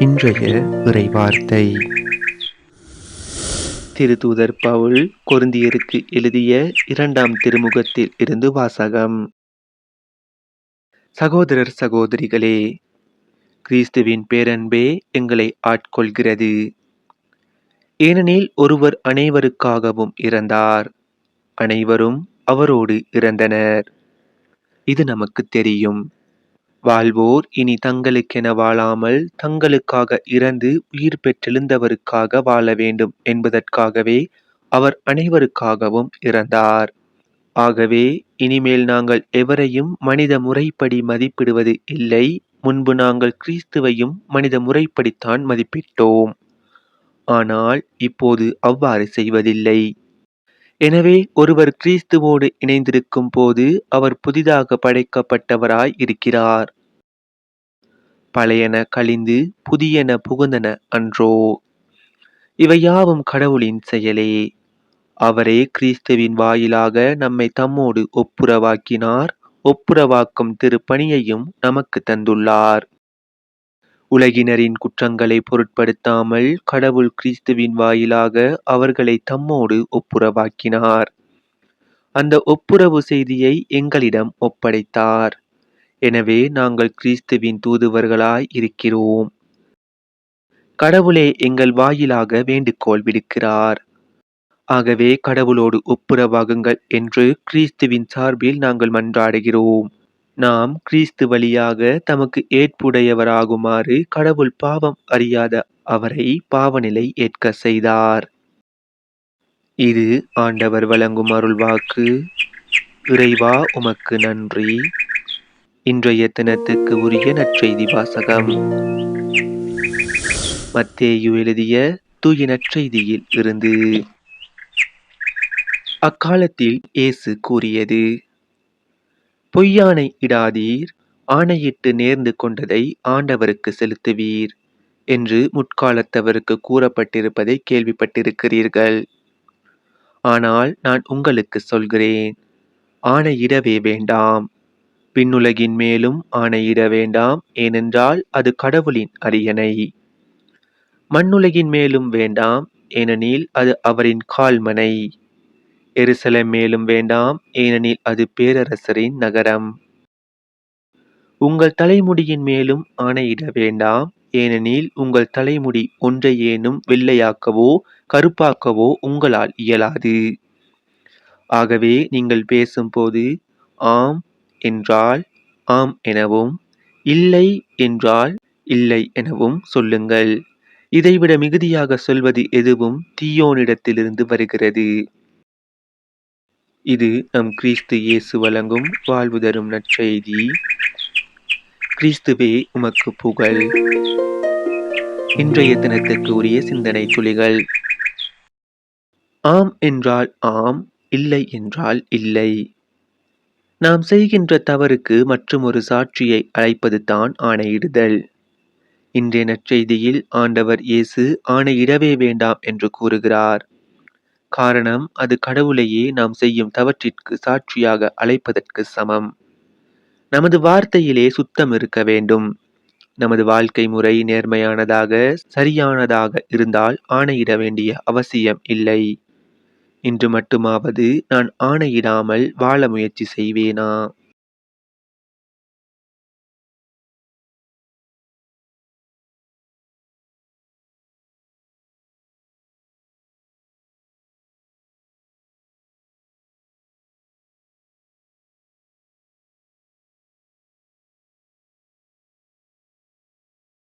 இன்றைய இறைவார்த்தை. திருதூதர் பவுல் கொருந்தியருக்கு எழுதிய இரண்டாம் திருமுகத்தில் இருந்து வாசகம். சகோதரர் சகோதரிகளே கிறிஸ்துவின் பேரன்பே எங்களை ஆட்கொள்கிறது. ஏனெனில் ஒருவர் அனைவருக்காகவும் இறந்தார். அனைவரும் அவரோடு இறந்தனர். இது நமக்கு தெரியும். வாழ்வோர் இனி தங்களுக்கென வாழாமல் தங்களுக்காக இறந்து உயிர் பெற்றெழுந்தவருக்காக வாழ வேண்டும் என்பதற்காகவே அவர் அனைவருக்காகவும் இறந்தார். ஆகவே இனிமேல் நாங்கள் எவரையும் மனித முறைப்படி மதிப்பிடுவது இல்லை. முன்பு நாங்கள் கிறிஸ்துவையும் மனித முறைப்படித்தான் மதிப்பிட்டோம். ஆனால் இப்போது அவ்வாறு செய்வதில்லை. எனவே ஒருவர் கிறிஸ்துவோடு இணைந்திருக்கும் போது அவர் புதிதாக படைக்கப்பட்டவராய் இருக்கிறார். பழையன கழிந்து புதியன புகுந்தன அன்றோ. இவையாவும் கடவுளின் செயலே. அவரே கிறிஸ்துவின் வாயிலாக நம்மை தம்மோடு ஒப்புரவாக்கினார். ஒப்புரவாக்கும் திருப்பணியையும் நமக்கு தந்துள்ளார். உலகினரின் குற்றங்களை பொருட்படுத்தாமல் கடவுள் கிறிஸ்துவின் வாயிலாக அவர்களை தம்மோடு ஒப்புரவாக்கினார். அந்த ஒப்புரவு செய்தியை எங்களிடம் ஒப்படைத்தார். எனவே நாங்கள் கிறிஸ்துவின் தூதுவர்களாய் இருக்கிறோம். கடவுளே எங்கள் வாயிலாக வேண்டுகோள் விடுக்கிறார். ஆகவே கடவுளோடு ஒப்புரவாகுங்கள் என்று கிறிஸ்துவின் சார்பில் நாங்கள் மன்றாடுகிறோம். நாம் கிறிஸ்து வழியாக தமக்கு ஏற்புடையவராகுமாறு கடவுள் பாவம் அறியாத அவரை பாவநிலை ஏற்க செய்தார். இது ஆண்டவர் வழங்கும் அருள்வாக்கு இறைவா உமக்கு நன்றி. இன்றைய தினத்துக்கு உரிய நற்செய்தி வாசகம். மத்தேயு எழுதிய தூய நற்செய்தியில் இருந்து. அக்காலத்தில் இயேசு கூறியது பொய்யானை இடாதீர் ஆணையிட்டு நேர்ந்து கொண்டதை ஆண்டவருக்கு செலுத்துவீர் என்று முற்காலத்தவருக்கு கூறப்பட்டிருப்பதை கேள்விப்பட்டிருக்கிறீர்கள். ஆனால் நான் உங்களுக்கு சொல்கிறேன் ஆணையிடவே வேண்டாம். பின்னுலகின் மேலும் ஆணையிட வேண்டாம் ஏனென்றால் அது கடவுளின் அரியணை. மண்ணுலகின் மேலும் வேண்டாம் ஏனெனில் அது அவரின் கால்மனை. எருசலேம் மேலும் வேண்டாம் ஏனெனில் அது பேரரசரின் நகரம். உங்கள் தலைமுடியின் மேலும் ஆணையிட வேண்டாம் ஏனெனில் உங்கள் தலைமுடி ஒன்றையேனும் வெள்ளையாக்கவோ கருப்பாக்கவோ உங்களால் இயலாது. ஆகவே நீங்கள் பேசும்போது ஆம் என்றால் ஆம் எனவும் இல்லை என்றால் இல்லை எனவும் சொல்லுங்கள். இதைவிட மிகுதியாக சொல்வது எதுவும் தீயோனிடத்திலிருந்து வருகிறது. இது நம் கிறிஸ்து இயேசு வழங்கும் வாழ்வு தரும் நற்செய்தி. கிறிஸ்துவே உமக்கு புகழ். இன்றைய தினத்துக்கு உரிய சிந்தனை துளிகள். ஆம் என்றால் ஆம் இல்லை என்றால் இல்லை. நாம் செய்கின்ற தவறுக்கு மற்றும் ஒரு சாட்சியை அழைப்பது தான் ஆணையிடுதல். இன்றைய நற்செய்தியில் ஆண்டவர் இயேசு ஆணையிடவே வேண்டாம் என்று கூறுகிறார். காரணம் அது கடவுளையே நாம் செய்யும் தவற்றிற்கு சாட்சியாக அழைப்பதற்கு சமம். நமது வார்த்தையிலே சுத்தம் இருக்க வேண்டும். நமது வாழ்க்கை முறை நேர்மையானதாக சரியானதாக இருந்தால் ஆணையிட வேண்டிய அவசியம் இல்லை. இன்று மட்டுமாவது நான் ஆணையிடாமல் வாழ முயற்சி செய்வேனா?